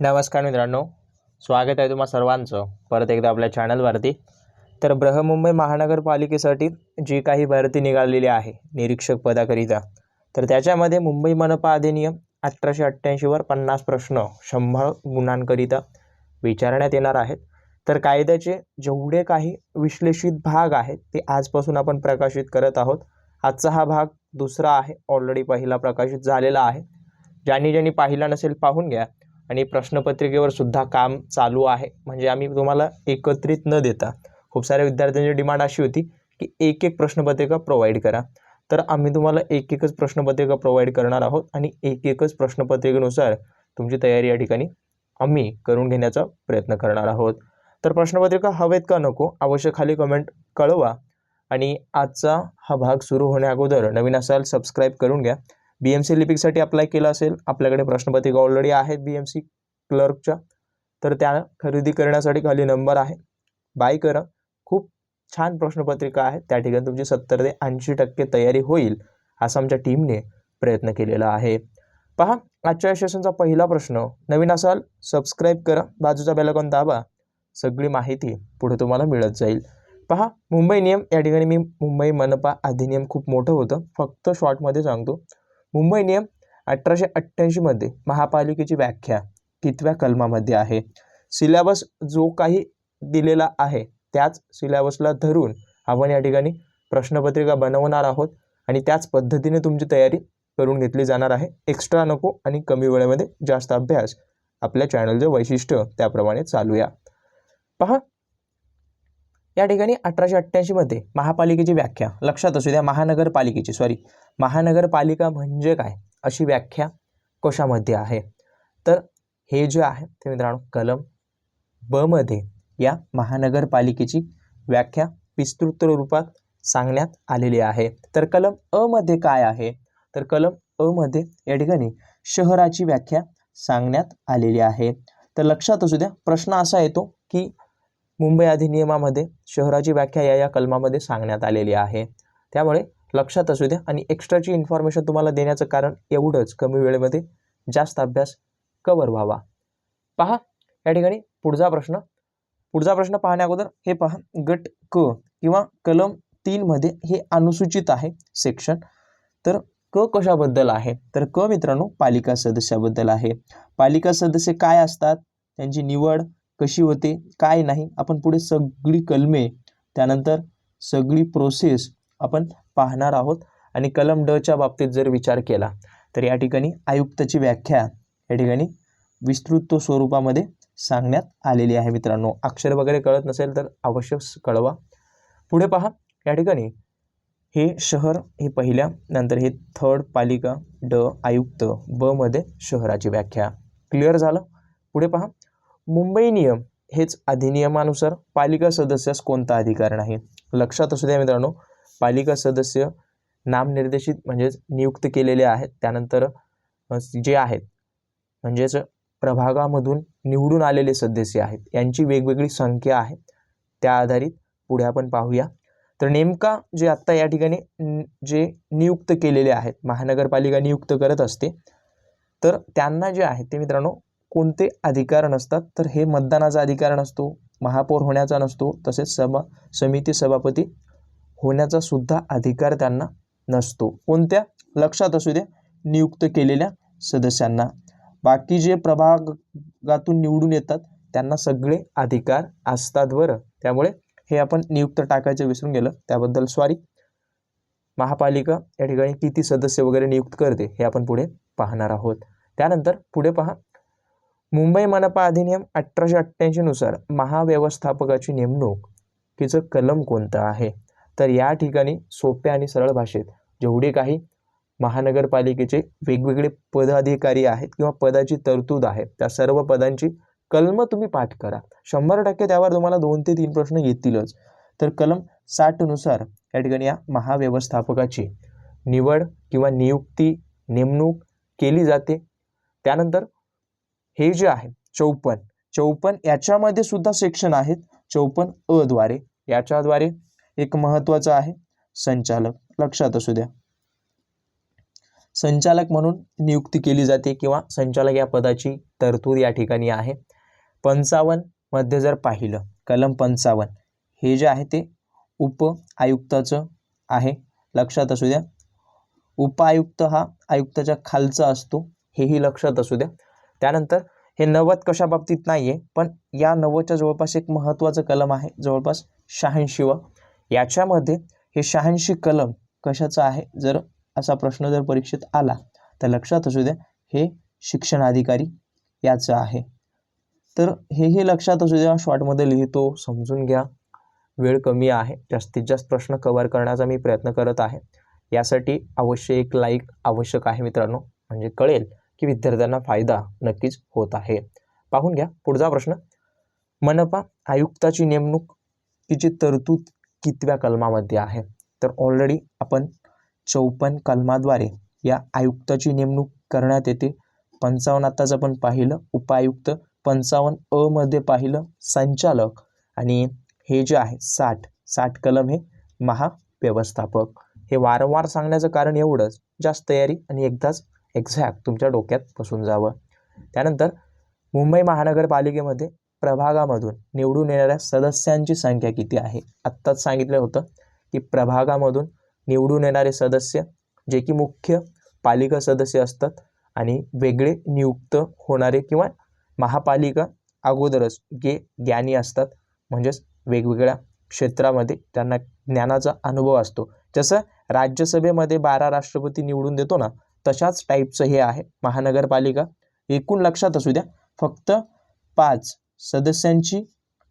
नमस्कार मित्रांनो स्वागत आहे तुम्हा सर्वांचं परत एकदा आपल्या चॅनलवरती. तर बृहमुंबई महानगरपालिकेसाठी जी काही भरती निघालेली आहे निरीक्षक पदाकरिता तर त्याच्यामध्ये मुंबई मनपा अधिनियम अठराशे अठ्ठ्याऐंशीवर पन्नास प्रश्न शंभर गुणांकरिता विचारण्यात येणार आहेत. तर कायद्याचे जेवढे काही विश्लेषित भाग आहेत ते आजपासून आपण प्रकाशित करत आहोत. आजचा हा भाग दुसरा आहे ऑलरेडी पहिला प्रकाशित झालेला आहे. ज्यांनी ज्यांनी पाहिला नसेल पाहून घ्या. आणि प्रश्नपत्रिकेवर सुद्धा काम चालू आहे. म्हणजे आम्ही तुम्हाला एकत्रित न देता खूप साऱ्या विद्यार्थ्यांची डिमांड अशी होती की एक एक प्रश्नपत्रिका प्रोव्हाइड करा. तर आम्ही तुम्हाला एक एकच प्रश्नपत्रिका प्रोव्हाइड करणार आहोत आणि एक एकच प्रश्नपत्रिकेनुसार तुमची तयारी या ठिकाणी आम्ही करून घेण्याचा प्रयत्न करणार आहोत. तर प्रश्नपत्रिका हवेत का नको अवश्य खाली कमेंट कळवा. आणि आजचा हा भाग सुरू होण्याअगोदर नवीन असाल सबस्क्राईब करून घ्या. बी एम सी लिपिकसाठी अप्लाय केला असेल. आपल्याकडे प्रश्नपत्रिका ऑलरेडी आहेत बी एम सी क्लर्कच्या तर त्या खरेदी करण्यासाठी खाली नंबर आहे. बाय करा. खूप छान प्रश्नपत्रिका आहे त्या ठिकाणी तुमची सत्तर ते ऐंशी टक्के तयारी होईल असं आमच्या टीमने प्रयत्न केलेला आहे. पहा आजच्या सेशनचा पहिला प्रश्न. नवीन असाल सबस्क्राईब करा. बाजूचा बेलकॉन दाबा. सगळी माहिती पुढे तुम्हाला मिळत जाईल. पहा मुंबई नियम. या ठिकाणी मी मुंबई मनपा अधिनियम खूप मोठं होतं. फक्त शॉर्टमध्ये सांगतो. मुंबई नियम अठराशे अठ्ठ्याऐंशीमध्ये महापालिकेची व्याख्या कितव्या कलमामध्ये आहे. सिलेबस जो काही दिलेला आहे त्याच सिलेबसला धरून आपण या ठिकाणी प्रश्नपत्रिका बनवणार आहोत आणि त्याच पद्धतीने तुमची तयारी करून घेतली जाणार आहे. एक्स्ट्रा नको आणि कमी वेळेमध्ये जास्त अभ्यास आपल्या चॅनलचं वैशिष्ट्य त्याप्रमाणे चालूया. पहा या ठिकाणी अठराशे अठ्ठ्याऐंशीमध्ये महापालिकेची व्याख्या लक्षात असू द्या महानगरपालिकेची सॉरी महानगरपालिका म्हणजे काय अशी व्याख्या कशामध्ये आहे? तर हे जे आहे ते मित्रांनो कलम बमध्ये या महानगरपालिकेची व्याख्या विस्तृत रूपात सांगण्यात आलेली आहे. तर कलम अ मध्ये काय आहे? तर कलम अ मध्ये या ठिकाणी शहराची व्याख्या सांगण्यात आलेली आहे. तर लक्षात असू द्या प्रश्न असा येतो की मुंबई अधिनियमामध्ये शहराची व्याख्या या या कलमामध्ये सांगण्यात आलेली आहे. त्यामुळे लक्षात असू द्या. आणि एक्स्ट्राची इन्फॉर्मेशन तुम्हाला देण्याचं कारण एवढंच. कमी वेळेमध्ये जास्त अभ्यास कवर व्हावा. पहा या ठिकाणी पुढचा प्रश्न. पुढचा प्रश्न पाहण्या अगोदर हे पहा गट क किंवा कलम तीनमध्ये हे अनुसूचित आहे सेक्शन तर क कशाबद्दल आहे? तर क मित्रांनो पालिका सदस्याबद्दल आहे. पालिका सदस्य काय असतात? त्यांची निवड कशी होते? काय नाही? आपण पुढे सगळी कलमे त्यानंतर सगळी प्रोसेस आपण पाहणार आहोत. आणि कलम डच्या बाबतीत जर विचार केला तर या ठिकाणी आयुक्ताची व्याख्या या ठिकाणी विस्तृत स्वरूपामध्ये सांगण्यात आलेली आहे मित्रांनो. अक्षर वगैरे कळत नसेल तर अवश्य कळवा. पुढे पहा या ठिकाणी हे शहर हे पहिल्या नंतर हे थर्ड पालिका ड आयुक्त ब मध्ये शहराची व्याख्या. क्लिअर झालं? पुढे पहा मुंबई नियम हेच अधिनियमानुसार पालिका सदस्यास कोणता अधिकार नाही? लक्षात असू द्या मित्रांनो पालिका सदस्य नामनिर्देशित म्हणजेच नियुक्त केलेले आहेत. त्यानंतर जे आहेत म्हणजेच प्रभागामधून निवडून आलेले सदस्य आहेत. यांची वेगवेगळी संख्या आहे. त्या आधारित पुढे आपण पाहूया. तर नेमका जे आत्ता या ठिकाणी जे नियुक्त केलेले आहेत महानगरपालिका नियुक्त करत असते तर त्यांना जे आहे ते मित्रांनो कोणते अधिकार नसतात. तर हे मतदानाचा अधिकार नसतो महापौर होण्याचा नसतो तसेच सभा समिती सभापती होण्याचा सुद्धा अधिकार त्यांना नसतो. कोणत्या? लक्षात असू द्या नियुक्त केलेल्या सदस्यांना. बाकी जे प्रभागातून निवडून येतात त्यांना सगळे अधिकार असतात बरं. त्यामुळे हे आपण नियुक्त टाकायचं विसरून गेलं. त्याबद्दल सॉरी महापालिका या ठिकाणी किती सदस्य वगैरे नियुक्त करते हे आपण पुढे पाहणार आहोत. त्यानंतर पुढे पहा. मुंबई मनपा अधिनियम अठराशे अठ्ठ्याऐंशीनुसार महाव्यवस्थापकाची नेमणूक तिचं कलम कोणतं आहे? तर या ठिकाणी सोप्या आणि सरळ भाषेत जेवढे काही महानगरपालिकेचे वेगवेगळे पदाधिकारी आहेत किंवा पदाची तरतूद आहे त्या सर्व पदांची कलम तुम्ही पाठ करा. शंभर टक्के त्यावर तुम्हाला दोन ते तीन प्रश्न येतीलच. तर कलम साठनुसार या ठिकाणी या महाव्यवस्थापकाची निवड किंवा नियुक्ती नेमणूक केली जाते. त्यानंतर हे जे आहे चौपन चौपन याच्यामध्ये सुद्धा सेक्शन आहेत. चौपन अ द्वारे याच्याद्वारे एक महत्त्वाचं आहे. संचालक. लक्षात असू द्या. संचालक म्हणून नियुक्ती केली जाते किंवा संचालक या पदाची तरतूद या ठिकाणी आहे. पंचावन्नमध्ये जर पाहिलं कलम पंचावन्न हे जे आहे ते उप आयुक्ताचं आहे. लक्षात असू द्या. उपायुक्त हा आयुक्ताच्या खालचा असतो हेही लक्षात असू द्या. त्यानंतर हे नव्वद कशा बाबतीत नाही आहे पण या नव्वदच्या जवळपास एक महत्त्वाचं कलम आहे. जवळपास शहाऐंशीवं याच्यामध्ये हे शहाऐंशी कलम कशाचं आहे? जर असा प्रश्न जर परीक्षेत आला तर लक्षात असू द्या हे शिक्षणाधिकारी याचं आहे. तर हे हे लक्षात असू द्या शॉर्टमध्ये लिहितो समजून घ्या. वेळ कमी आहे जास्तीत जास्त प्रश्न कव्हर करण्याचा मी प्रयत्न करत आहे. यासाठी अवश्य एक लाईक आवश्यक आहे मित्रांनो. म्हणजे कळेल की विद्यार्थ्यांना फायदा नक्कीच होत आहे. पाहून घ्या पुढचा प्रश्न. मनपा आयुक्ताची नेमणूक तिची तरतूद कितव्या कलमामध्ये आहे? तर ऑलरेडी आपण चौपन्न कलमाद्वारे या आयुक्ताची नेमणूक करण्यात येते. पंचावन्न आत्ताच आपण पाहिलं. उपायुक्त पंचावन्न अ मध्ये पाहिलं. संचालक आणि हे जे आहे साठ. साठ कलम हे महाव्यवस्थापक. हे वारंवार सांगण्याचं कारण एवढंच. जास्त तयारी आणि एकदाच एक्झॅक्ट तुमच्या डोक्यात बसून जावं. त्यानंतर मुंबई महानगरपालिकेमध्ये प्रभागामधून निवडून येणाऱ्या सदस्यांची संख्या किती आहे? आत्ताच सांगितलं होतं की प्रभागामधून निवडून येणारे सदस्य जे की मुख्य पालिका सदस्य असतात आणि वेगळे नियुक्त होणारे किंवा महापालिका अगोदरच जे ज्ञानी असतात म्हणजेच वेगवेगळ्या क्षेत्रामध्ये त्यांना ज्ञानाचा अनुभव असतो. जसं राज्यसभेमध्ये बारा राष्ट्रपती निवडून देतो ना तशाच टाईपचं हे आहे. महानगरपालिका एकूण लक्षात असू द्या फक्त पाच सदस्यांची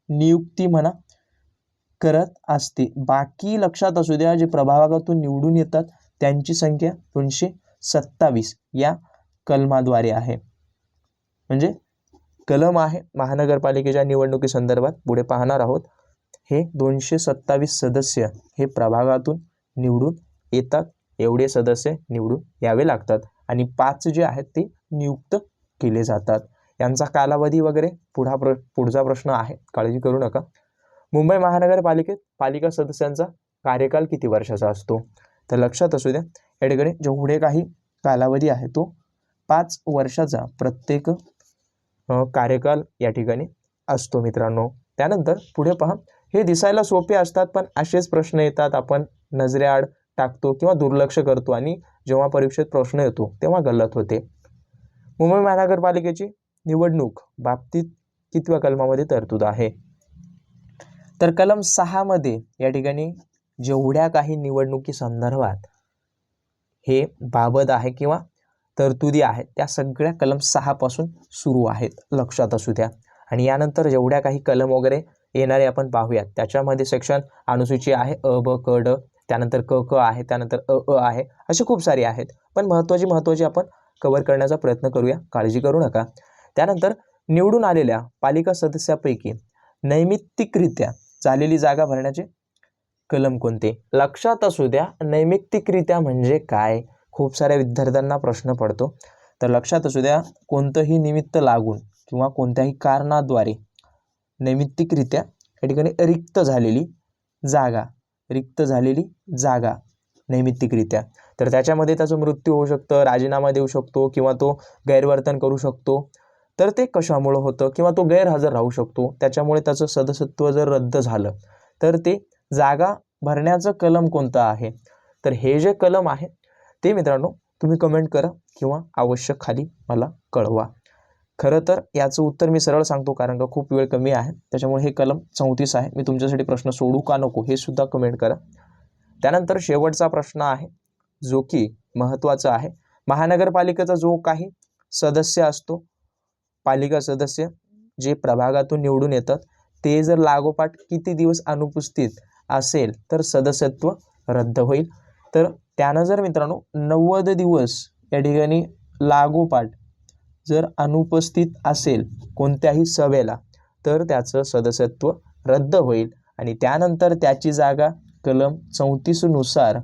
नियुक्ती म्हणा करत असते. बाकी लक्षात असू द्या जे प्रभागातून निवडून येतात त्यांची संख्या दोनशे सत्तावीस या कलमाद्वारे आहे. म्हणजे कलम आहे महानगरपालिकेच्या निवडणुकीसंदर्भात पुढे पाहणार आहोत. हे दोनशे सत्तावीस सदस्य हे प्रभागातून निवडून येतात. एवढे सदस्य निवडून यावे लागतात. आणि पाच जे आहेत ते नियुक्त केले जातात. यांचा कालावधी वगैरे पुढा प्र पुढचा प्रश्न आहे. काळजी करू नका. मुंबई महानगरपालिकेत पालिका सदस्यांचा कार्यकाल किती वर्षाचा असतो? तर लक्षात असू द्या एडगडे जेवढे काही कालावधी आहे तो पाच वर्षाचा प्रत्येक कार्यकाल या ठिकाणी असतो मित्रांनो. त्यानंतर पुढे पहा हे दिसायला सोपे असतात पण असेच प्रश्न येतात. आपण नजरेआड टाकतो किंवा दुर्लक्ष करतो आणि जेव्हा परीक्षेत प्रश्न येतो तेव्हा गल्लत होते. मुंबई महानगरपालिकेची निवडणूक बाबतीत कितव्या कलमामध्ये तरतूद आहे? तर कलम सहामध्ये या ठिकाणी जेवढ्या काही निवडणुकी संदर्भात हे बाबत आहे किंवा तरतुदी आहेत त्या सगळ्या कलम सहापासून सुरू आहेत लक्षात असू द्या. आणि यानंतर जेवढ्या काही कलम वगैरे येणारे आपण पाहूयात. त्याच्यामध्ये सेक्शन अनुसूची आहे अ ब क ड त्यानंतर क क आहे त्यानंतर अ अ आहे असे खूप सारे आहेत. पण महत्त्वाची महत्त्वाची आपण कव्हर करण्याचा प्रयत्न करूया. काळजी करू नका. त्यानंतर निवडून आलेल्या पालिका सदस्यापैकी नैमित्तिकरित्या झालेली जागा भरण्याचे कलम कोणते? लक्षात असू द्या नैमित्तिकरित्या म्हणजे काय? खूप साऱ्या विद्यार्थ्यांना प्रश्न पडतो. तर लक्षात असू द्या कोणतंही निमित्त लागून किंवा कोणत्याही कारणाद्वारे नैमित्तिकरित्या या ठिकाणी रिक्त झालेली जागा रिक्त झालेली जागा नैमित्तिकरित्या. तर त्याच्यामध्ये त्याचा मृत्यू होऊ शकतं राजीनामा देऊ शकतो किंवा तो गैरवर्तन करू शकतो. तर ते कशामुळं होतं किंवा तो गैरहजर राहू शकतो? त्याच्यामुळे त्याचं सदस्यत्व जर रद्द झालं तर ते जागा भरण्याचं कलम कोणतं आहे? तर हे जे कलम आहे ते मित्रांनो तुम्ही कमेंट करा किंवा आवश्यक खाली मला कळवा. खरं तर याचं उत्तर मी सरळ सांगतो कारण का खूप वेळ कमी आहे. त्याच्यामुळे हे कलम चौतीस आहे. मी तुमच्यासाठी प्रश्न सोडू का नको हे सुद्धा कमेंट करा. त्यानंतर शेवटचा प्रश्न आहे जो की महत्त्वाचा आहे. महानगरपालिकेचा जो काही सदस्य असतो पालिका सदस्य जे प्रभागातून निवडून येतात ते जर लागोपाठ किती दिवस अनुपस्थित असेल तर सदस्यत्व रद्द होईल. तर त्यानं जर मित्रांनो नव्वद दिवस या ठिकाणी लागोपाठ जर अनुपस्थित असेल कोणत्याही सभेला तर त्याचं सदस्यत्व रद्द होईल आणि त्यानंतर त्याची जागा कलम चौतीसनुसार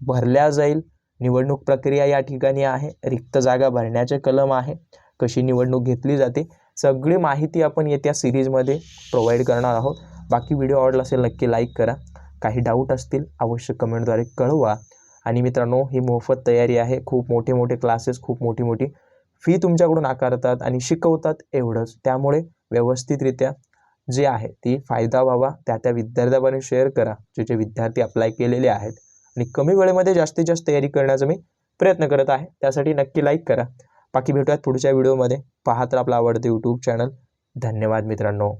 भरल्या जाईल. निवडणूक प्रक्रिया या ठिकाणी आहे रिक्त जागा भरण्याचे कलम आहे. कशी निवडणूक घेतली जाते सगळी माहिती आपण येत्या सिरीजमध्ये प्रोव्हाइड करणार आहोत. बाकी व्हिडिओ आवडला असेल नक्की लाईक करा. काही डाऊट असतील अवश्य कमेंटद्वारे कळवा. आणि मित्रांनो ही मोफत तयारी आहे. खूप मोठे मोठे क्लासेस खूप मोठी मोठी फी तुमच्याकडून आकारतात आणि शिकवतात एवढंच. त्यामुळे व्यवस्थितरित्या जे आहे ती फायदा व्हावा. त्या त्या विद्यार्थ्यापर्यंत शेअर करा. जे जे विद्यार्थी अप्लाय केलेले आहेत. आणि कमी वेळेमध्ये जास्तीत जास्त तयारी करण्याचा मी प्रयत्न करत आहे. त्यासाठी नक्की लाईक करा. बाकी भेटूयात पुढच्या व्हिडिओमध्ये. पाहत आपला आवडतं यूट्यूब चॅनल धन्यवाद मित्रांनो.